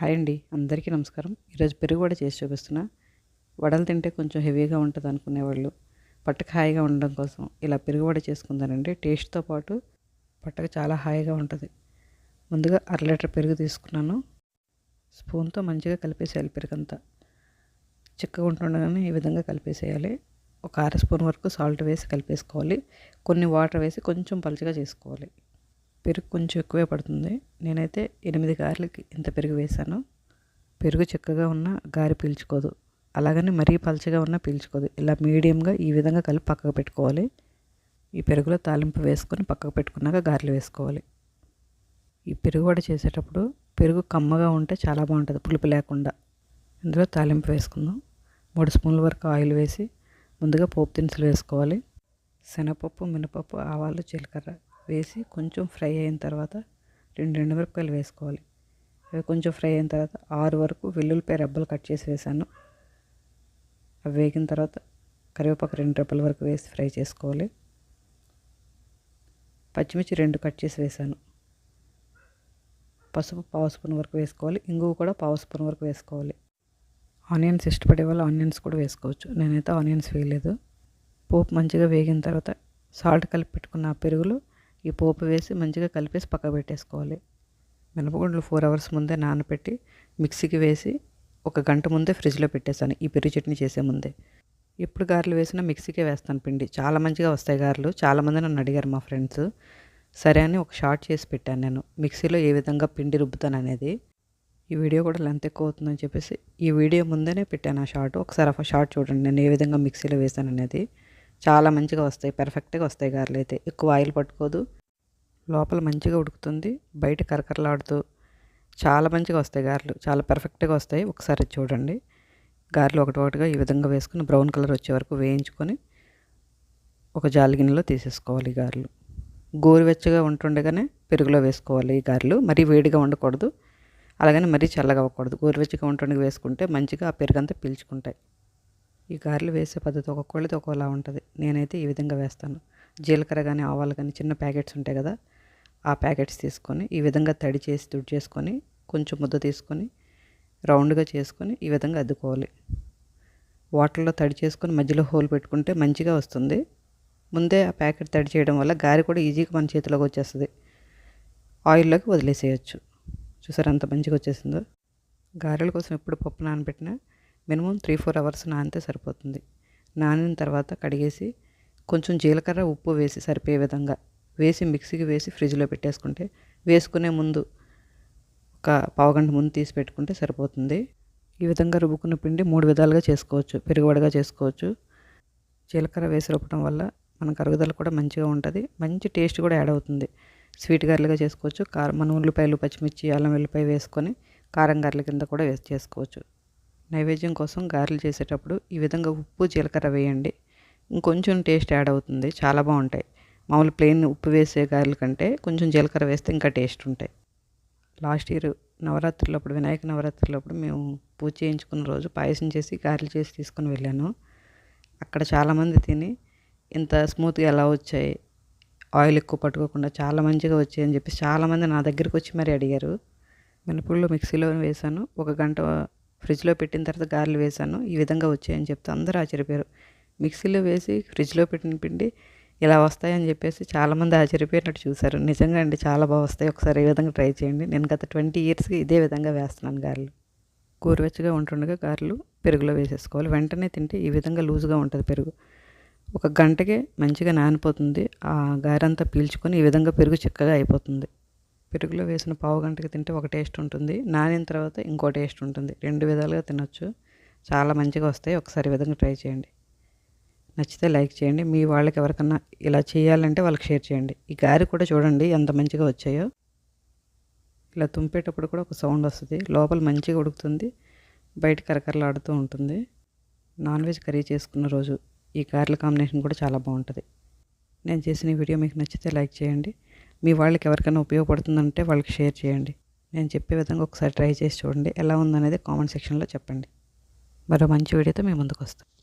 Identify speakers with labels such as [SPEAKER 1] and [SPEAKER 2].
[SPEAKER 1] Hi అండి అందరికీ నమస్కారం. ఈరోజు పెరుగు వడ చేసి చూపిస్తున్నా. వడలు తింటే కొంచెం హెవీగా ఉంటుంది అనుకునేవాళ్ళు. పట్టకు హాయిగా ఉండడం కోసం ఇలా పెరుగు వడ చేసుకుందానండి. టేస్ట్తో పాటు పట్టకు చాలా హాయిగా ఉంటుంది. ముందుగా అర లీటర్ పెరుగు తీసుకున్నాను. స్పూన్తో మంచిగా కలిపేసేయాలి పెరుగంతా. చిక్కగా ఉంటుండగానే ఈ విధంగా కలిపేసేయాలి. ఒక అర స్పూన్ వరకు సాల్ట్ వేసి కలిపేసుకోవాలి. కొన్ని వాటర్ వేసి కొంచెం పలుచగా చేసుకోవాలి. పెరుగు కొంచెం ఎక్కువే పడుతుంది. నేనైతే ఎనిమిది గారెలకి ఇంత పెరుగు వేశాను. పెరుగు చిక్కగా ఉన్న గారి పీల్చుకోదు. అలాగని మరీ పలచగా ఉన్న పీల్చుకోదు. ఇలా మీడియంగా ఈ విధంగా కలిపి పక్కకు పెట్టుకోవాలి. ఈ పెరుగులో తాలింపు వేసుకొని పక్కకు పెట్టుకున్నాక గారెలు వేసుకోవాలి. ఈ పెరుగు వడ చేసేటప్పుడు పెరుగు కమ్మగా ఉంటే చాలా బాగుంటుంది పులుపు లేకుండా. ఇందులో తాలింపు వేసుకుందాం. మూడు స్పూన్ల వరకు ఆయిల్ వేసి ముందుగా పోపు దినుసులు వేసుకోవాలి. శనగపప్పు మినపప్పు ఆవాలు జీలకర్ర వేసి కొంచెం ఫ్రై అయిన తర్వాత రెండు రెండు మిరపకాయలు వేసుకోవాలి. అవి కొంచెం ఫ్రై అయిన తర్వాత ఆరు వరకు వెల్లుల్లిపాయ రెబ్బలు కట్ చేసి వేసాను. అవి వేగిన తర్వాత కరివేపాకు రెండు రెబ్బల వరకు వేసి ఫ్రై చేసుకోవాలి. పచ్చిమిర్చి రెండు కట్ చేసి వేసాను. పసుపు పావు స్పూన్ వరకు వేసుకోవాలి. ఇంగువ కూడా పావు స్పూన్ వరకు వేసుకోవాలి. ఆనియన్స్ ఇష్టపడే వాళ్ళు ఆనియన్స్ కూడా వేసుకోవచ్చు. నేనైతే ఆనియన్స్ వేయలేదు. పోపు మంచిగా వేగిన తర్వాత సాల్ట్ కలిపి పెట్టుకున్న పెరుగులో ఈ పోపు వేసి మంచిగా కలిపేసి పక్క పెట్టేసుకోవాలి. మినపగుండ్లు ఫోర్ అవర్స్ ముందే నానబెట్టి మిక్సీకి వేసి ఒక గంట ముందే ఫ్రిడ్జ్లో పెట్టేశాను. ఈ పెరుగు చట్నీ చేసే ముందే. ఎప్పుడు గారెలు వేసినా మిక్సీకే వేస్తాను పిండి. చాలా మంచిగా వస్తాయి గారెలు. చాలామంది నన్ను అడిగారు మా ఫ్రెండ్స్ సరే అని ఒక షార్ట్ చేసి పెట్టాను నేను. మిక్సీలో ఏ విధంగా పిండి రుబ్బుతాను అనేది. ఈ వీడియో కూడా లెంత్ ఎక్కువ అవుతుందని చెప్పేసి ఈ వీడియో ముందేనే పెట్టాను ఆ షార్ట్ ఒకసారి ఆ షార్ట్ చూడండి. నేను ఏ విధంగా మిక్సీలో వేసాను అనేది. చాలా మంచిగా వస్తాయి పర్ఫెక్ట్గా వస్తాయి గారెలు అయితే. ఎక్కువ ఆయిల్ పట్టుకోదు. లోపల మంచిగా ఉడుకుతుంది. బయట కరకరలాడుతూ చాలా మంచిగా వస్తాయి గారెలు. చాలా పర్ఫెక్ట్గా వస్తాయి. ఒకసారి చూడండి. గారెలు ఒకటి ఒకటిగా ఈ విధంగా వేసుకుని బ్రౌన్ కలర్ వచ్చే వరకు వేయించుకొని ఒక జాలి గిన్నెలో తీసేసుకోవాలి ఈ గారెలు. గోరువెచ్చగా ఉంటుండగానే పెరుగులో వేసుకోవాలి ఈ గారెలు. మరీ వేడిగా ఉండకూడదు. అలాగని మరీ చల్లగా అవ్వకూడదు. గోరువెచ్చగా ఉంటుండగా వేసుకుంటే మంచిగా ఆ పెరుగంతా పీల్చుకుంటాయి. ఈ గారెలు వేసే పద్ధతి ఒక్కొక్కళ్ళది ఒక్కోలా ఉంటుంది. నేనైతే ఈ విధంగా వేస్తాను. జీలకర్ర కానీ ఆవాలు కానీ చిన్న ప్యాకెట్స్ ఉంటాయి కదా ఆ ప్యాకెట్స్ తీసుకొని ఈ విధంగా తడి చేసి తుడి చేసుకొని కొంచెం ముద్ద తీసుకొని రౌండ్గా చేసుకొని ఈ విధంగా అద్దుకోవాలి. వాటర్లో తడి చేసుకొని మధ్యలో హోల్ పెట్టుకుంటే మంచిగా వస్తుంది. ముందే ఆ ప్యాకెట్ తడి చేయడం వల్ల గారి కూడా ఈజీగా మన చేతిలోకి వచ్చేస్తుంది. ఆయిల్లోకి వదిలేసేయచ్చు. చూసారు అంత మంచిగా వచ్చేసిందో? గారెల కోసం ఎప్పుడు పప్పు నానబెట్టినా మినిమం త్రీ ఫోర్ అవర్స్ నానితే సరిపోతుంది. నానిన తర్వాత కడిగేసి కొంచెం జీలకర్ర ఉప్పు వేసి సరిపోయే విధంగా వేసి మిక్సీకి వేసి ఫ్రిడ్జ్లో పెట్టేసుకుంటే వేసుకునే ముందు ఒక పావుగంట ముందు తీసి పెట్టుకుంటే సరిపోతుంది. ఈ విధంగా రుబ్బుకున్న పిండి మూడు విధాలుగా చేసుకోవచ్చు. పెరుగువడగా చేసుకోవచ్చు. జీలకర్ర వేసి రుబ్బడం వల్ల మన కరుగుదల కూడా మంచిగా ఉంటుంది. మంచి టేస్ట్ కూడా యాడ్ అవుతుంది. స్వీట్ గారెలుగా చేసుకోవచ్చు. కారం మన ఉల్లిపాయలు పచ్చిమిర్చి అల్లం వెల్లిపాయ వేసుకొని కారం గారెల కింద కూడా వేసి చేసుకోవచ్చు. నైవేద్యం కోసం గారెలు చేసేటప్పుడు ఈ విధంగా ఉప్పు జీలకర్ర వేయండి. ఇంకొంచెం టేస్ట్ యాడ్ అవుతుంది. చాలా బాగుంటాయి. మామూలు ప్లెయిన్ ఉప్పు వేసే గారెల కంటే కొంచెం జీలకర్ర వేస్తే ఇంకా టేస్ట్ ఉంటాయి. లాస్ట్ ఇయర్ నవరాత్రులప్పుడు వినాయక నవరాత్రులప్పుడు మేము పూజ చేయించుకున్న రోజు పాయసం చేసి గారెలు చేసి తీసుకుని వెళ్ళాను. అక్కడ చాలామంది తిని ఇంత స్మూత్గా ఎలా వచ్చాయి ఆయిల్ ఎక్కువ పట్టుకోకుండా చాలా మంచిగా వచ్చాయి అని చెప్పి చాలామంది నా దగ్గరికి వచ్చి మరీ అడిగారు. మినపగుళ్ళు మిక్సీలో వేసాను. ఒక గంట ఫ్రిడ్జ్లో పెట్టిన తర్వాత గారెలు వేసాను ఈ విధంగా వచ్చాయని చెప్తే అందరూ ఆశ్చర్యపోయారు. మిక్సీలో వేసి ఫ్రిడ్జ్లో పెట్టిన పిండి ఇలా వస్తాయని చెప్పేసి చాలామంది ఆశ్చర్యపోయినట్టు చూశారు. నిజంగా అండి చాలా బాగా వస్తాయి. ఒకసారి ఈ విధంగా ట్రై చేయండి. నేను గత ట్వంటీ ఇయర్స్కి ఇదే విధంగా వేస్తున్నాను గారెలు. గోరువెచ్చగా ఉంటుండగా గారెలు పెరుగులో వేసేసుకోవాలి. వెంటనే తింటే ఈ విధంగా లూజ్గా ఉంటుంది పెరుగు. ఒక గంటకే మంచిగా నానిపోతుంది. ఆ గారెంతా పీల్చుకొని ఈ విధంగా పెరుగు చిక్కగా అయిపోతుంది. పెరుగులో వేసిన పావు గంటకి తింటే ఒక టేస్ట్ ఉంటుంది. నానిన తర్వాత ఇంకో టేస్ట్ ఉంటుంది. రెండు విధాలుగా తినొచ్చు. చాలా మంచిగా వస్తాయి. ఒకసారి విధంగా ట్రై చేయండి. నచ్చితే లైక్ చేయండి. మీ వాళ్ళకి ఎవరికన్నా ఇలా చేయాలంటే వాళ్ళకి షేర్ చేయండి. ఈ గారి కూడా చూడండి ఎంత మంచిగా వచ్చాయో. ఇలా తుంపేటప్పుడు కూడా ఒక సౌండ్ వస్తుంది. లోపల మంచిగా ఉడుకుతుంది. బయట కరకరలాడుతూ ఉంటుంది. నాన్ వెజ్ కర్రీ చేసుకున్న రోజు ఈ గారెల కాంబినేషన్ కూడా చాలా బాగుంటుంది. నేను చేసిన వీడియో మీకు నచ్చితే లైక్ చేయండి. మీ వాళ్ళకి ఎవరికైనా ఉపయోగపడుతుందంటే వాళ్ళకి షేర్ చేయండి. నేను చెప్పే విధంగా ఒకసారి ట్రై చేసి చూడండి. ఎలా ఉందనేది కామెంట్ సెక్షన్లో చెప్పండి. మరో మంచి వీడియోతో మేము ముందుకు వస్తాం